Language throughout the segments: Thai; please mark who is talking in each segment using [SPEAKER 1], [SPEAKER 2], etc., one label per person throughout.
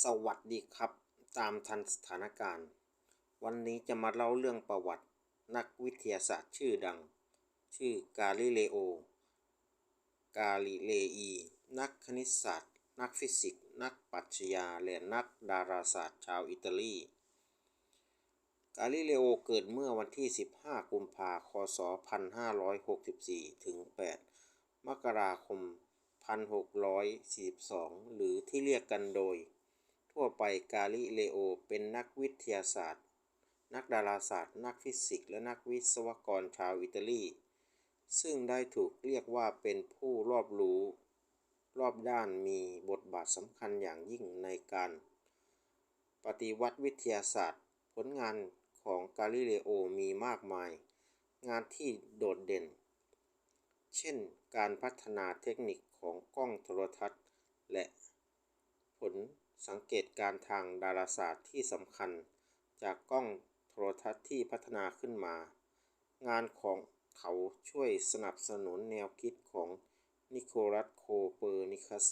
[SPEAKER 1] สวัสดีครับ ตามทันสถานการณ์ วันนี้จะมาเล่าเรื่องประวัตินักวิทยาศาสตร์ชื่อดัง ชื่อกาลิเลโอ กาลิเลอี นักคณิตศาสตร์ นักฟิสิกส์ นักปรัชญา และนักดาราศาสตร์ชาวอิตาลี กาลิเลโอเกิดเมื่อวันที่ 15 กุมภาพันธ์คศ 1564 ถึง 8 มกราคม1642 หรือที่เรียกกันโดย ทั่วไปกาลิเลโอเป็นนักวิทยาศาสตร์ นักดาราศาสตร์ นักฟิสิกส์และนักวิศวกรชาวอิตาลี ซึ่งได้ถูกเรียกว่าเป็นผู้รอบรู้ รอบด้านมีบทบาทสำคัญอย่างยิ่งในการ ปฏิวัติวิทยาศาสตร์ ผลงานของกาลิเลโอมีมากมาย งานที่โดดเด่น เช่น การพัฒนาเทคนิคของกล้องโทรทัศน์ และผล สังเกตการทางดาราศาสตร์ที่สำคัญ จากกล้องโทรทัศน์ที่พัฒนาขึ้นมา งานของเขาช่วยสนับสนุนแนวคิดของนิโคลัสโคเปอร์นิคัส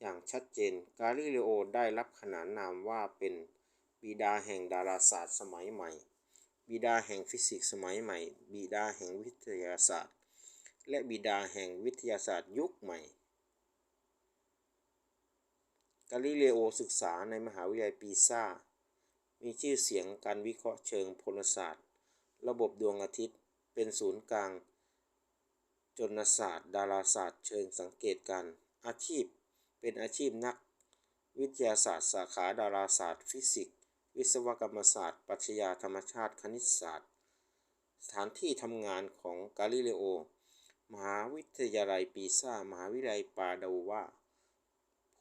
[SPEAKER 1] อย่างชัดเจน กาลิเลโอได้รับขนานนามว่าเป็นบิดาแห่งดาราศาสตร์สมัยใหม่ บิดาแห่งฟิสิกส์สมัยใหม่ บิดาแห่งวิทยาศาสตร์ และบิดาแห่งวิทยาศาสตร์ยุคใหม่ กาลิเลโอศึกษาในมหาวิทยาลัยปีซ่า มีชื่อเสียงการวิเคราะห์เชิงพลศาสตร์ ระบบดวงอาทิตย์ เป็นศูนย์กลาง จนศาสตร์ ดาราศาสตร์ เชิงสังเกตการ อาชีพ เป็นอาชีพนัก วิทยาศาสตร์ สาขาดาราศาสตร์ ฟิสิกส์ วิศวกรรมศาสตร์ ปรัชญาธรรมชาติ คณิตศาสตร์ สถานที่ทำงานของกาลิเลโอ มหาวิทยาลัยปีซ่า มหาวิทยาลัยปาดาวา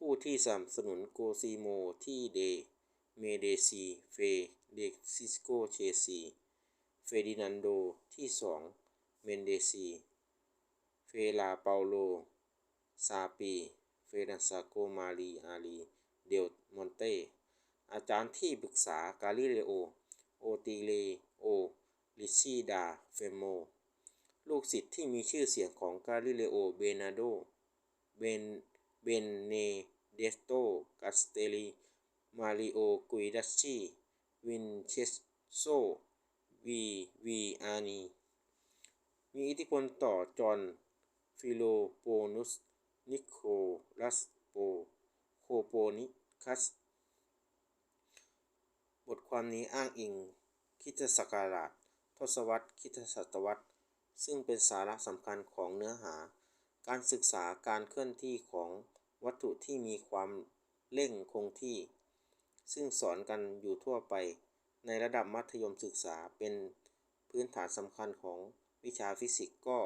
[SPEAKER 1] ผู้ที่สนับสนุนโกซิโมที่เด เมเดซี เฟ เดซิสโกเชซี เฟดินันโดที่สองเมนเดซี เฟลาเปาโล ซาปี เฟรันซาโกมาลี อาลี เดลมอนเต อาจารย์ที่ปรึกษากาลิเลโอ โอติเลโอ ลิซิดา เฟโม ลูกศิษย์ที่มีชื่อเสียงของกาลิเลโอ เบนาโด เบนเบนเน เดสโตกาสเตลีมาริโอกุยดัชชีวินเชสโซวีวีอานี มีอิทธิพลต่อจอห์นฟิโลโปนุส นิโคลัสโปโคโปนิคัส บทความนี้อ้างอิงคิตศักราชทศวรรษคิตศตวรรษ ซึ่งเป็นสาระสำคัญของเนื้อหา การศึกษาการเคลื่อนที่ของ วัตถุที่มีความเร่งคงที่ ซึ่งสอนกันอยู่ทั่วไป ในระดับมัธยมศึกษาเป็นพื้นฐานสำคัญของวิชาฟิสิกส์ก็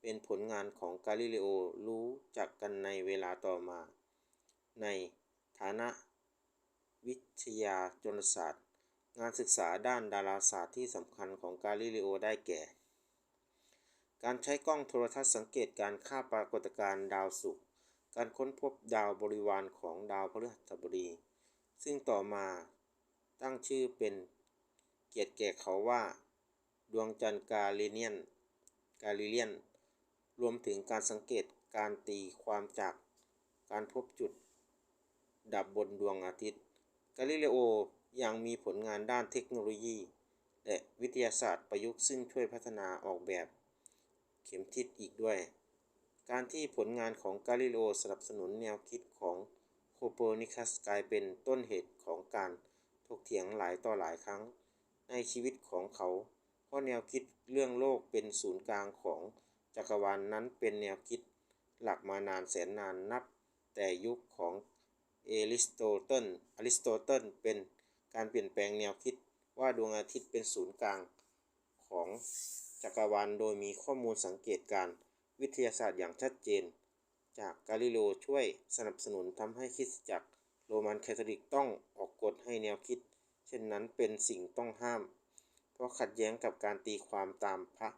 [SPEAKER 1] เป็นผลงานของกาลิเลโอรู้จักกันในเวลาต่อมา ในฐานะวิทยาจนศาสตร์ งานศึกษาด้านดาราศาสตร์ที่สำคัญของกาลิเลโอได้แก่ การใช้กล้องโทรทัศน์สังเกตการค่าปรากฏการณ์ดาวศุกร์ การค้นพบดาวบริวารของดาวพฤหัสบดี ซึ่งต่อมาตั้งชื่อเป็นเกียรติแก่เขาว่า ดวงจันทร์กาลิเนียนกาลิเลียน รวมถึงการสังเกตการตีความจากการพบจุด ดับบนดวงอาทิตย์ กาลิเลโอยังมีผลงานด้านเทคโนโลยี และวิทยาศาสตร์ประยุกต์ซึ่งช่วยพัฒนาออกแบบ เข็มทิศอีกด้วย การที่ผลงานของกาลิเลโอสนับสนุนแนวคิดของโคเปอร์นิคัสกลายเป็นต้นเหตุของการถกเถียงหลายต่อหลายครั้งในชีวิตของเขา เพราะแนวคิดเรื่องโลกเป็นศูนย์กลางของจักรวาลนนั้นเป็นแนวคิดหลักมานานแสนนานนับ แต่ยุคของเอริสโตเติลอริสโตเติลเป็นการเปลี่ยนแปลงแนวคิดว่าดวงอาทิตย์เป็นศูนย์กลางของจักรวาลโดยมีข้อมูลสังเกตการ วิทยาศาสตร์อย่างชัดเจน จากกาลิโลช่วยสนับสนุนทำให้คิดจักรโรมันแคทอลิกต้องออกกฎให้แนวคิด เช่นนั้นเป็นสิ่งต้องห้าม เพราะขัดแย้งกับการตีความตามพระ